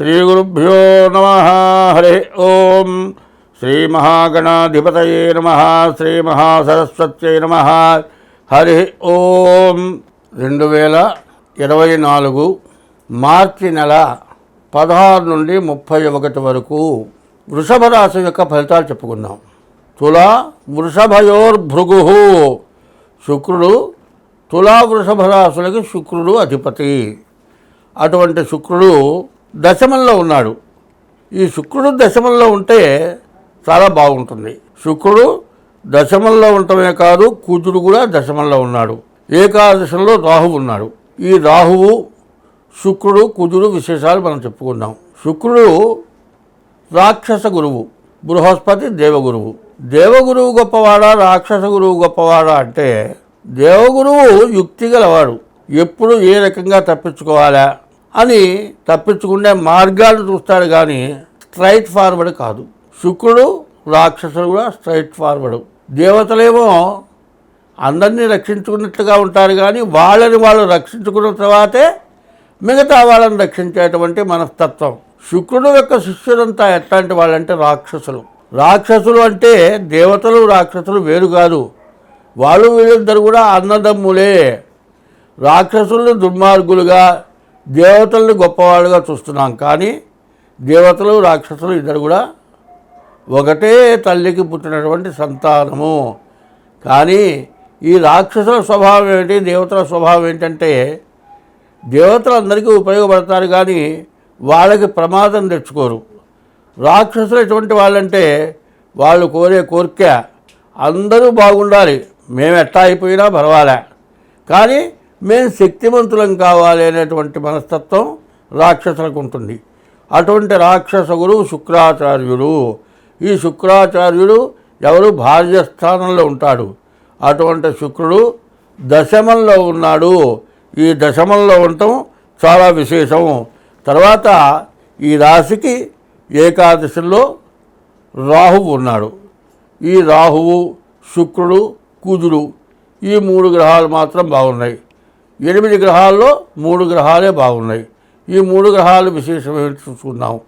శ్రీగురుభ్యో నమ హరి ఓం. శ్రీమహాగణాధిపతయే నమ శ్రీమహాసరస్వత్యై నమ హరి ఓం. రెండు వేల ఇరవై నాలుగు మార్చి నెల పదహారు నుండి ముప్పై ఒకటి వరకు వృషభ రాశి యొక్క ఫలితాలు చెప్పుకుందాం. తులా వృషభయోర్భృగు. శుక్రుడు తులా వృషభ రాశులకి శుక్రుడు అధిపతి. అటువంటి శుక్రుడు దశమంలో ఉన్నాడు. ఈ శుక్రుడు దశమంలో ఉంటే చాలా బాగుంటుంది. శుక్రుడు దశమంలో ఉండటమే కాదు కూతురు కూడా దశమంలో ఉన్నాడు. ఏకాదశంలో రాహువు ఉన్నాడు. ఈ రాహువు శుక్రుడు కుజుడు విశేషాలు మనం చెప్పుకుందాం. శుక్రుడు రాక్షస గురువు బృహస్పతి దేవగురువు. దేవగురువు గొప్పవాడా రాక్షస గురువు గొప్పవాడా అంటే దేవగురువు యుక్తి గలవాడు. ఎప్పుడు ఏ రకంగా తప్పించుకోవాలా? అని తప్పించుకునే మార్గాలు చూస్తాడు కానీ స్ట్రైట్ ఫార్వర్డ్ కాదు. శుక్రుడు రాక్షసుడు కూడా స్ట్రైట్ ఫార్వర్డ్. దేవతలేమో అందరినీ రక్షించుకున్నట్లుగా ఉంటారు కానీ వాళ్ళని వాళ్ళు రక్షించుకున్న తర్వాతే మిగతా వాళ్ళని రక్షించేటువంటి మనస్తత్వం. శుక్రుడు యొక్క శిష్యులంతా ఎట్లాంటి వాళ్ళంటే రాక్షసులు. రాక్షసులు అంటే దేవతలు రాక్షసులు వేరు కాదు. వాళ్ళు వీళ్ళిద్దరు కూడా అన్నదమ్ములే. రాక్షసులు దుర్మార్గులుగా దేవతల్ని గొప్పవాళ్ళుగా చూస్తున్నాం కానీ దేవతలు రాక్షసులు ఇద్దరు కూడా ఒకటే తల్లికి పుట్టినటువంటి సంతానము. కానీ ఈ రాక్షసుల స్వభావం ఏమిటి దేవతల స్వభావం ఏంటంటే దేవతలు అందరికీ ఉపయోగపడతారు కానీ వాళ్ళకి ప్రమాదం తెచ్చుకోరు. రాక్షసులు ఎటువంటి వాళ్ళంటే వాళ్ళు కోరే కోరిక అందరూ బాగుండాలి మేము ఎట్టా అయిపోయినా పర్వాలే. కానీ మేము శక్తివంతులం కావాలి అనేటువంటి మనస్తత్వం రాక్షసులకు ఉంటుంది. అటువంటి రాక్షస గురువు శుక్రాచార్యుడు ఈ శుక్రాచార్యుడు ఎవరు భార్యస్థానంలో ఉంటాడు. అటువంటి శుక్రుడు దశమంలో ఉన్నాడు. ఈ దశమంలో ఉండటం చాలా విశేషం. తర్వాత ఈ రాశికి ఏకాదశిలో రాహువు ఉన్నాడు. ఈ రాహువు శుక్రుడు కుజుడు ఈ మూడు గ్రహాలు మాత్రం బాగున్నాయి. ఎనిమిది గ్రహాల్లో మూడు గ్రహాలే బాగున్నాయి. ఈ మూడు గ్రహాలు విశేషమైన చూసుకున్నాం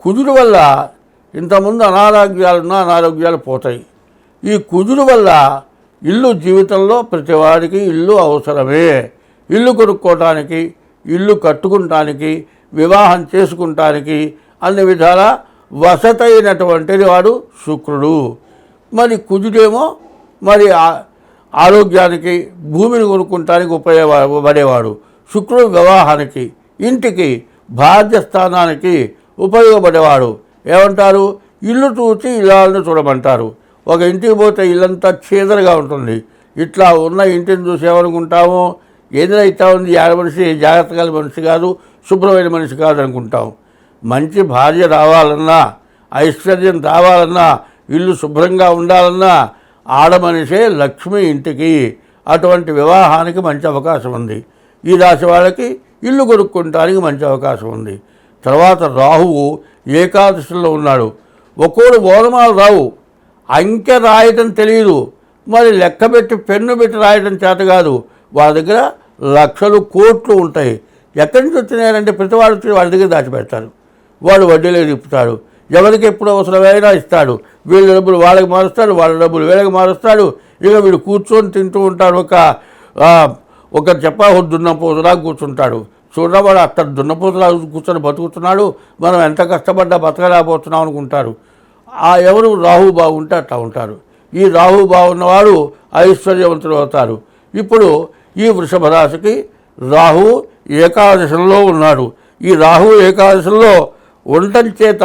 కుజుడు వల్ల ఇంతకుముందు అనారోగ్యాలున్న అనారోగ్యాలు పోతాయి. ఈ కుజుడు వల్ల ఇల్లు జీవితంలో ప్రతివాడికి ఇల్లు అవసరమే. ఇల్లు కొనుక్కోవటానికి ఇల్లు కట్టుకుంటానికి వివాహం చేసుకుంటానికి అన్ని విధాల వసతైనటువంటిది వాడు శుక్రుడు. మరి కుజుడేమో మరి ఆ- ఆరోగ్యానికి భూమిని కొనుక్కుంటానికి ఉపయోగపడేవాడు శుక్రుడు వివాహానికి ఇంటికి భార్య స్థానానికి ఉపయోగపడేవాడు. ఏమంటారు? ఇల్లు చూసి ఇల్లాలను చూడమంటారు. ఒక ఇంటికి పోతే ఇల్లంతా చీదరగా ఉంటుంది. ఇట్లా ఉన్న ఇంటిని చూసి ఏదైతే ఉంది? ఆడ మనిషి జాగ్రత్తగా మనిషి కాదు శుభ్రమైన మనిషి కాదు అనుకుంటాం. మంచి భార్య రావాలన్నా ఐశ్వర్యం రావాలన్నా ఇల్లు శుభ్రంగా ఉండాలన్నా ఆడమనిషే లక్ష్మి ఇంటికి. అటువంటి వివాహానికి మంచి అవకాశం ఉంది. ఈ రాశి వాళ్ళకి ఇల్లు కొనుక్కుంటానికి మంచి అవకాశం ఉంది. తర్వాత రాహువు ఏకాదశిలో ఉన్నాడు. ఒక్కోడు ఓనమాలు రావు. అంకె రాయటం తెలియదు మరి లెక్క పెట్టి పెన్ను పెట్టి రాయటం చేత కాదు. వాళ్ళ దగ్గర లక్షలు కోట్లు ఉంటాయి. ఎక్కడి నుంచి వచ్చినాయంటే ప్రతి వాళ్ళు వాళ్ళ దగ్గర దాచిపెడతారు. వాడు వడ్డీలో తిప్పుతాడు ఎవరికి ఎప్పుడు అవసరమైనా ఇస్తాడు. వీళ్ళ డబ్బులు వాళ్ళకి మారుస్తాడు వాళ్ళ డబ్బులు వీళ్ళకి మారుస్తాడు. ఇక వీడు కూర్చొని తింటూ ఉంటాడు. ఒక ఒక చెప్పా దున్నపోతులా కూర్చుంటాడు. చూడవాడు అక్కడ దున్నపోతులా కూర్చొని బతుకుతున్నాడు. మనం ఎంత కష్టపడ్డా బతకలేకపోతున్నాం అనుకుంటారు. ఆ ఎవరు? రాహు బాగుంటే అట్లా ఉంటారు. ఈ రాహు బాగున్నవాడు ఐశ్వర్యవంతులు అవుతారు. ఇప్పుడు ఈ వృషభ రాశికి రాహు ఏకాదశంలో ఉన్నాడు. ఈ రాహు ఏకాదశంలో ఉండటం చేత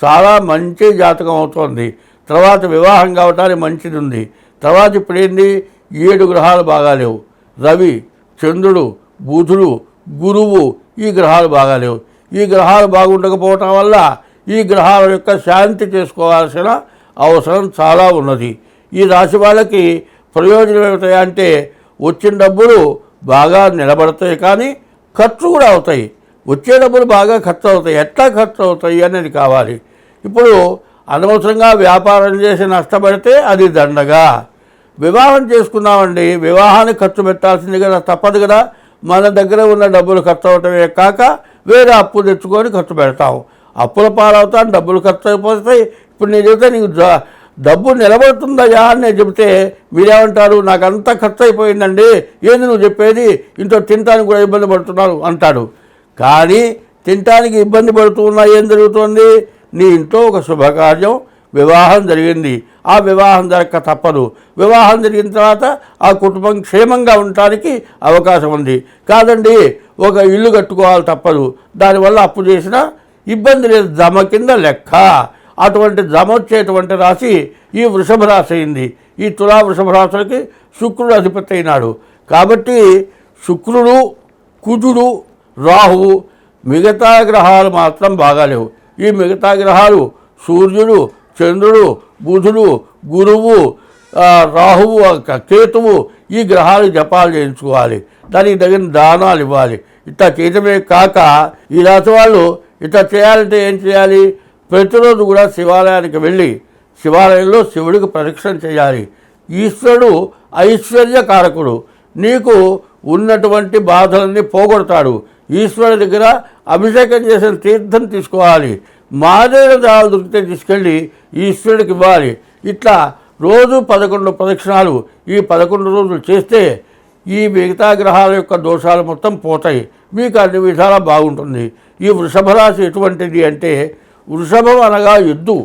చాలా మంచి జాతకం అవుతోంది. తర్వాత వివాహం కావటానికి మంచిది ఉంది తర్వాత ఇప్పుడు ఏంది ఏడు గ్రహాలు బాగాలేవు రవి చంద్రుడు బుధుడు గురువు ఈ గ్రహాలు బాగాలేవు ఈ గ్రహాలు బాగుండకపోవటం వల్ల ఈ గ్రహాల యొక్క శాంతి చేసుకోవాల్సిన అవసరం చాలా ఉన్నది. ఈ రాశి వాళ్ళకి ప్రయోజనం ఏమిటాయి అంటే వచ్చిన డబ్బులు బాగా నిలబడతాయి కానీ ఖర్చు కూడా అవుతాయి. వచ్చే డబ్బులు బాగా ఖర్చు అవుతాయి. ఎట్లా ఖర్చు అవుతాయి అనేది కావాలి. ఇప్పుడు అనవసరంగా వ్యాపారం చేసి నష్టపడితే అది దండగా. వివాహం చేసుకున్నామండి వివాహానికి ఖర్చు పెట్టాల్సింది కదా తప్పదు కదా. మన దగ్గర ఉన్న డబ్బులు ఖర్చు అవటమే కాక వేరే అప్పు తెచ్చుకొని ఖర్చు పెడతాం. అప్పుల పాలవుతాను డబ్బులు ఖర్చు అయిపోతాయి. ఇప్పుడు నేను చెబితే నీకు జ- డబ్బు నిలబడుతుందయ్యా అని నేను చెబితే మీరేమంటారు? నాకు అంతా ఖర్చు అయిపోయిందండి. ఏంది నువ్వు చెప్పేది? ఇంట్లో తినటానికి కూడా ఇబ్బంది పడుతున్నాను అంటాడు. కానీ తినటానికి ఇబ్బంది పడుతున్నా ఏం జరుగుతుంది? నీ ఇంట్లో ఒక శుభకార్యం వివాహం జరిగింది. ఆ వివాహం జరగక తప్పదు. వివాహం జరిగిన తర్వాత ఆ కుటుంబం క్షేమంగా ఉండటానికి అవకాశం ఉంది. కాదండి ఒక ఇల్లు కట్టుకోవాలి తప్పదు. దానివల్ల అప్పు చేసినా ఇబ్బంది లేదు. జమ కింద లెక్క. అటువంటి జమ వచ్చేటువంటి రాశి ఈ వృషభ రాశి అయింది. ఈ తులా వృషభ రాశులకి శుక్రుడు అధిపతి అయినాడు. కాబట్టి శుక్రుడు కుజుడు రాహువు మిగతా గ్రహాలు మాత్రం బాగాలేవు. ఈ మిగతా గ్రహాలు సూర్యుడు చంద్రుడు బుధుడు గురువు రాహువు క- కేతువు ఈ గ్రహాలు జపాలు చేయించుకోవాలి. దానికి తగిన దానాలు ఇవ్వాలి. ఇట్లా చేయటమే కాక ఈ రాశి వాళ్ళు ఇట్లా చేయాలంటే ఏం చేయాలి? ప్రతిరోజు కూడా శివాలయానికి వెళ్ళి శివాలయంలో శివుడికి ప్రదక్షిణ చేయాలి. ఈశ్వరుడు ఐశ్వర్యకారకుడు. నీకు ఉన్నటువంటి బాధలన్నీ పోగొడతాడు. ఈశ్వరుడి దగ్గర అభిషేకం చేసిన తీర్థం తీసుకోవాలి. మాదేవ దాలు దొరికితే తీసుకెళ్ళి ఈశ్వరుడికి ఇవ్వాలి. ఇట్లా రోజు పదకొండు ప్రదక్షిణాలు ఈ పదకొండు రోజులు చేస్తే ఈ మిగతా గ్రహాల యొక్క దోషాలు మొత్తం పోతాయి. మీకు అన్ని విధాలా బాగుంటుంది. ఈ వృషభ రాశి ఎటువంటిది అంటే వృషభం అనగా ఎద్దు.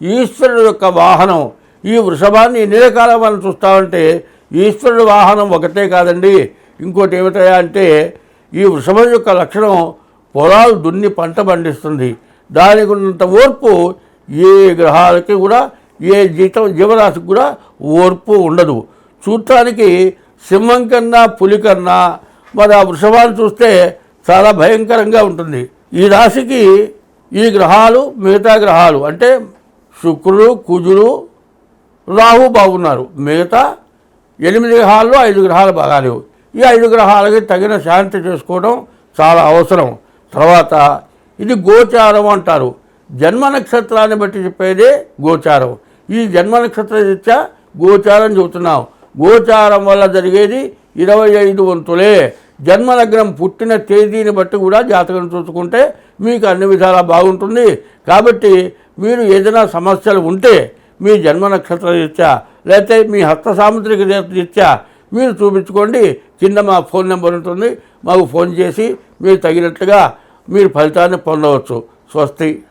ఈశ్వరుడు యొక్క వాహనం. ఈ వృషభాన్ని ఎన్ని రకాల మనం చూస్తామంటే ఈశ్వరుడు వాహనం ఒకటే కాదండి. ఇంకోటి ఏమిటయా అంటే ఈ వృషభం యొక్క లక్షణం పొలాలు దున్ని పంట పండిస్తుంది. దానికి ఉన్నంత ఓర్పు ఏ గ్రహాలకి కూడా ఏ జీతం జీవరాశికి కూడా ఓర్పు ఉండదు. చూడటానికి సింహం కన్నా పులి కన్నా మరి ఆ వృషభాన్ని చూస్తే చాలా భయంకరంగా ఉంటుంది. ఈ రాశికి ఈ గ్రహాలు మిగతా గ్రహాలు అంటే శుక్రుడు కుజుడు రాహు బాగున్నారు. మిగతా ఎనిమిది గ్రహాల్లో ఐదు గ్రహాలు బాగాలేవు. ఈ ఐదు గ్రహాలకి తగిన శాంతి చేసుకోవడం చాలా అవసరం. తర్వాత ఇది గోచారం అంటారు. జన్మ నక్షత్రాన్ని బట్టి చెప్పేదే గోచారం. ఈ జన్మ నక్షత్ర రీత్యా గోచారం చెబుతున్నాం. గోచారం వల్ల జరిగేది ఇరవై ఐదు వంతులే. జన్మలగ్నం పుట్టిన తేదీని బట్టి కూడా జాతకం చూసుకుంటే మీకు అన్ని విధాలా బాగుంటుంది. కాబట్టి మీరు ఏదైనా సమస్యలు ఉంటే మీ జన్మ నక్షత్ర రీత్యా లేకపోతే మీ హస్త సాముద్రిక రీత్యా మీరు చూపించుకోండి. కింద మా ఫోన్ నెంబర్ ఉంటుంది. మాకు ఫోన్ చేసి మీరు తగినట్లుగా మీరు ఫలితాన్ని పొందవచ్చు. స్వస్తి.